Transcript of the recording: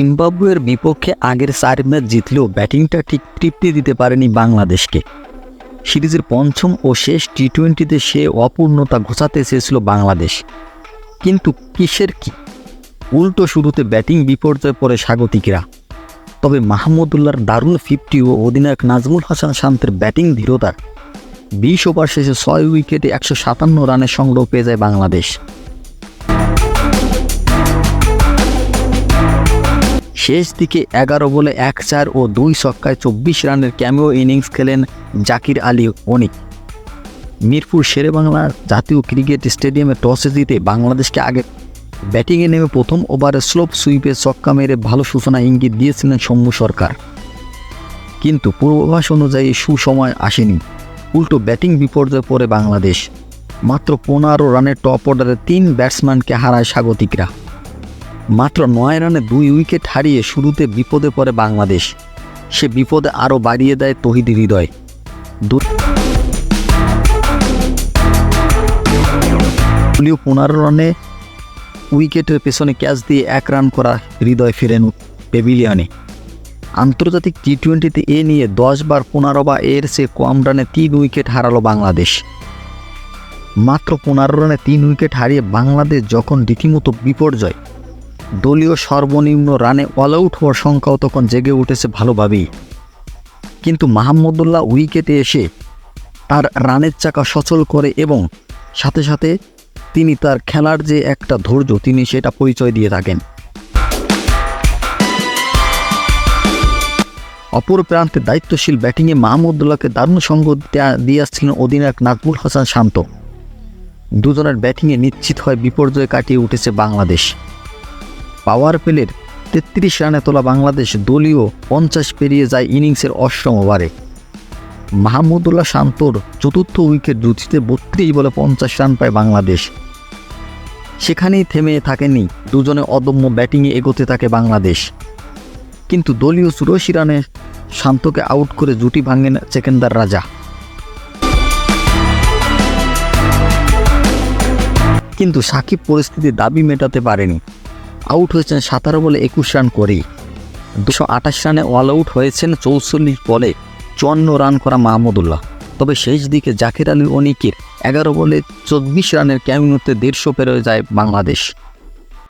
জিম্বাবুয়ের বিপক্ষে আগের চার ম্যাচ জিতলেও ব্যাটিংটা ঠিক তৃপ্তি দিতে পারেনি বাংলাদেশকে। সিরিজের পঞ্চম ও শেষ টি টোয়েন্টিতে সে অপূর্ণতা ঘোচাতে চেয়েছিল বাংলাদেশ। কিন্তু কিসের কি? উল্টো শুরুতে ব্যাটিং বিপর্যয় পড়ে স্বাগতিকরা। তবে মাহমুদুল্লাহর দারুণ ফিফটি ও অধিনায়ক নাজমুল হাসান শান্তের ব্যাটিং ধীরতার বিশ ওভার শেষে ছয় উইকেটে একশো সাতান্ন রানের সংগ্রহ পেয়ে যায় বাংলাদেশ। শেষ দিকে এগারো বলে এক চার ও দুই ছক্কায় চব্বিশ রানের ক্যামিও ইনিংস খেলেন জাকির আলী অনিক মিরপুর শেরে শেরেবাংলা জাতীয় ক্রিকেট স্টেডিয়ামে টসে জিতে বাংলাদেশকে আগে ব্যাটিংয়ে নেমে প্রথম ওভারে স্লোপ সুইপে ছক্কা মেরে ভালো সূচনা ইঙ্গিত দিয়েছিলেন সৌম্য সরকার। কিন্তু পূর্বাভাস অনুযায়ী সুসময় আসেনি। উল্টো ব্যাটিং বিপর্যয়ে পড়ে বাংলাদেশ। মাত্র পনেরো রানের টপ অর্ডারে তিন ব্যাটসম্যানকে হারায় স্বাগতিকরা। মাত্র নয় রানে দুই উইকেট হারিয়ে শুরুতে বিপদে পড়ে বাংলাদেশ। সে বিপদে আরও বাড়িয়ে দেয় তহিদ হৃদয়। দলীয় পনেরো রানে উইকেটের পেছনে ক্যাচ দিয়ে এক রান করা হৃদয় ফেরেন পেভিলিয়নে। আন্তর্জাতিক টি টোয়েন্টিতে এ নিয়ে দশ বার পনেরো বা এর চেয়ে কম রানে তিন উইকেট হারালো বাংলাদেশ। মাত্র পনেরো রানে তিন উইকেট হারিয়ে বাংলাদেশ যখন রীতিমতো বিপর্যয় দলীয় সর্বনিম্ন রানে অল আউট হওয়ার সংখ্যাও তখন জেগে উঠেছে ভালোভাবেই। কিন্তু মাহমুদুল্লাহ উইকেটে এসে তার রানের চাকা সচল করে এবং সাথে সাথে তিনি তার খেলার যে একটা ধৈর্য, তিনি সেটা পরিচয় দিয়ে থাকেন। অপর প্রান্তে দায়িত্বশীল ব্যাটিংয়ে মাহমুদুল্লাহকে দারুণ সঙ্গ দিয়ে আসছিলেন অধিনায়ক নাজমুল হাসান শান্ত। দুজনের ব্যাটিংয়ে নিশ্চিত হয় বিপর্যয় কাটিয়ে উঠেছে বাংলাদেশ। পাওয়ার প্লের তেত্রিশ রানে তোলা বাংলাদেশ দলীয় পঞ্চাশ পেরিয়ে যায় ইনিংসের অষ্টম ওভারে। মাহমুদুল্লাহ শান্তর চতুর্থ উইকেট জুটিতে বত্রিশ বলে পঞ্চাশ রান পায় বাংলাদেশ। সেখানেই থেমে থাকেনি দুজনে অদম্য ব্যাটিংয়ে এগোতে থাকে বাংলাদেশ। কিন্তু দলীয় চুরাশি রানে শান্তকে আউট করে জুটি ভাঙেন চেকেন্দার রাজা। কিন্তু সাকিব পরিস্থিতির দাবি মেটাতে পারেনি। আউট হয়েছেন সাতারো বলে একুশ রান করে দুশো আঠাশ রানে অল আউট হয়েছেন চৌচল্লিশ বলে চুয়ান্ন রান করা মাহমুদুল্লাহ তবে শেষ দিকে জাকির আলী অনিকের এগারো বলে চব্বিশ রানের ক্যামিনোতে দেড়শো পেরোয় যায় বাংলাদেশ।